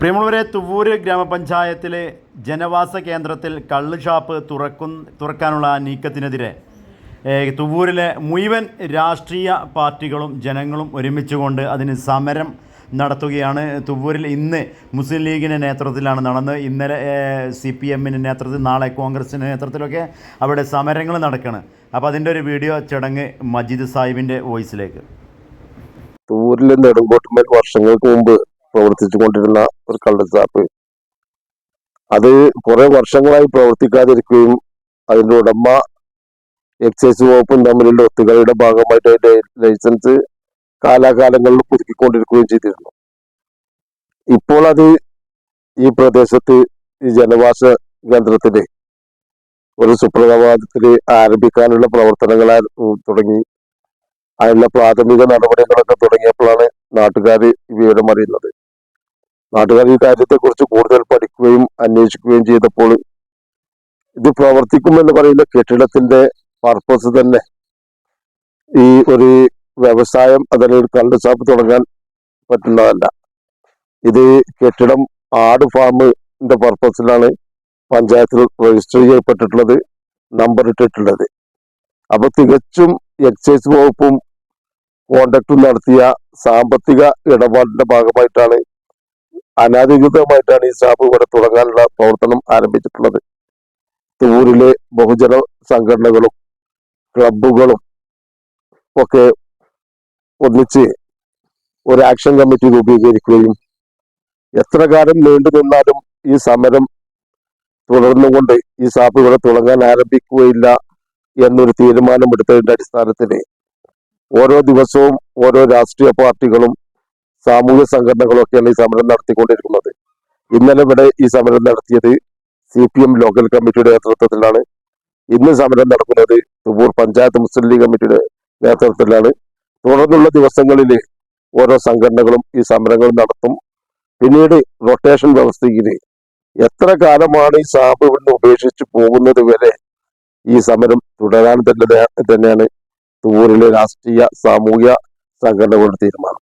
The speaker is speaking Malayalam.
പ്രിയമുള്ളവരെ തുവൂര് ഗ്രാമപഞ്ചായത്തിലെ ജനവാസ കേന്ദ്രത്തിൽ കള്ള് ഷാപ്പ് തുറക്കും തുറക്കാനുള്ള നീക്കത്തിനെതിരെ തുവൂരിലെ മുഴുവൻ രാഷ്ട്രീയ പാർട്ടികളും ജനങ്ങളും ഒരുമിച്ചുകൊണ്ട് അതിന് സമരം നടത്തുകയാണ്. തുവൂരിൽ ഇന്ന് മുസ്ലിം ലീഗിന്റെ നേതൃത്വത്തിലാണ് നടന്നത് ഇന്നലെ സി പി എമ്മിന്റെ നേതൃത്വത്തിൽ നാളെ കോൺഗ്രസിന്റെ നേതൃത്വത്തിലൊക്കെ അവിടെ സമരങ്ങൾ നടക്കുകയാണ് അപ്പോൾ അതിന്റെ ഒരു വീഡിയോ ചടങ്ങ് മജീദ് സാഹിബിന്റെ വോയിസിലേക്ക്. തുവൂരിലെ നെടുങ്കോട്ടുമേൽ വർഷങ്ങൾക്ക് മുമ്പ് പ്രവർത്തിച്ചു കൊണ്ടിരുന്ന ഒരു കള്ളത്താപ്പ് അത് കുറെ വർഷങ്ങളായി പ്രവർത്തിക്കാതിരിക്കുകയും അതിന്റെ ഉടമ എക്സൈസ് വകുപ്പും തമ്മിലുള്ള ഒത്തുകളിയുടെ ഭാഗമായിട്ട് അതിന്റെ ലൈസൻസ് കാലാകാലങ്ങളിൽ പുതുക്കിക്കൊണ്ടിരിക്കുകയും ചെയ്തിരുന്നു. ഇപ്പോൾ അത് ഈ പ്രദേശത്ത് ഈ ജനവാസ കേന്ദ്രത്തിന്റെ ഒരു സുപ്രഭാതത്തിൽ ആരംഭിക്കാനുള്ള പ്രവർത്തനങ്ങൾ തുടങ്ങി. അതിനുള്ള പ്രാഥമിക നടപടികളൊക്കെ തുടങ്ങിയപ്പോഴാണ് നാട്ടുകാർ വിവരം അറിയുന്നത് നാട്ടുകാർ ഈ കാര്യത്തെക്കുറിച്ച് കൂടുതൽ പഠിക്കുകയും അന്വേഷിക്കുകയും ചെയ്തപ്പോൾ ഇത് പ്രവർത്തിക്കുമെന്ന് പറയുന്ന കെട്ടിടത്തിന്റെ പർപ്പസ് തന്നെ. ഈ ഒരു വ്യവസായം അതല്ല ഒരു കള്ള് ഷാപ്പ് തുടങ്ങാൻ പറ്റുന്നതല്ല. ഇത് കെട്ടിടം ആട് ഫാമിന്റെ പർപ്പസിലാണ് പഞ്ചായത്തിൽ രജിസ്റ്റർ ചെയ്യപ്പെട്ടിട്ടുള്ളത് നമ്പർ ഇട്ടിട്ടുള്ളത്. അപ്പൊ തികച്ചും എക്സൈസ് വകുപ്പും കോണ്ടാക്ടും നടത്തിയ സാമ്പത്തിക ഇടപാടിന്റെ ഭാഗമായിട്ടാണ് അനധികൃതമായിട്ടാണ് ഈ ഷാപ്പ് ഇവിടെ തുടങ്ങാനുള്ള പ്രവർത്തനം ആരംഭിച്ചിട്ടുള്ളത്. തൂരിലെ ബഹുജന സംഘടനകളും ക്ലബുകളും ഒക്കെ ഒന്നിച്ച് ഒരു ആക്ഷൻ കമ്മിറ്റി രൂപീകരിക്കുകയും എത്ര കാലം നീണ്ടു നിന്നാലും ഈ സമരം തുടർന്നുകൊണ്ട് ഈ ഷാപ്പ് ഇവിടെ തുടങ്ങാൻ ആരംഭിക്കുകയില്ല എന്നൊരു തീരുമാനം തീരുമാനമെടുത്തതിന്റെ അടിസ്ഥാനത്തിൽ ഓരോ ദിവസവും ഓരോ രാഷ്ട്രീയ പാർട്ടികളും സാമൂഹ്യ സംഘടനകളൊക്കെയാണ് ഈ സമരം നടത്തിക്കൊണ്ടിരിക്കുന്നത്. ഇന്നലെ ഇവിടെ ഈ സമരം നടത്തിയത് സി പി എം ലോക്കൽ കമ്മിറ്റിയുടെ നേതൃത്വത്തിലാണ്. ഇന്ന് സമരം നടക്കുന്നത് തുപൂർ പഞ്ചായത്ത് മുസ്ലിം ലീഗ് കമ്മിറ്റിയുടെ നേതൃത്വത്തിലാണ്. തുടർന്നുള്ള ദിവസങ്ങളിൽ ഓരോ സംഘടനകളും ഈ സമരങ്ങൾ നടത്തും. പിന്നീട് റൊട്ടേഷൻ വ്യവസ്ഥയിൽ എത്ര കാലമാണ് ഈ സാബ് ഇവിടുന്ന് ഉപേക്ഷിച്ച് പോകുന്നത് വരെ ഈ സമരം തുടരാൻ തന്നെ തന്നെയാണ് തുവൂരിലെ രാഷ്ട്രീയ സാമൂഹ്യ സംഘടനകളുടെ തീരുമാനം.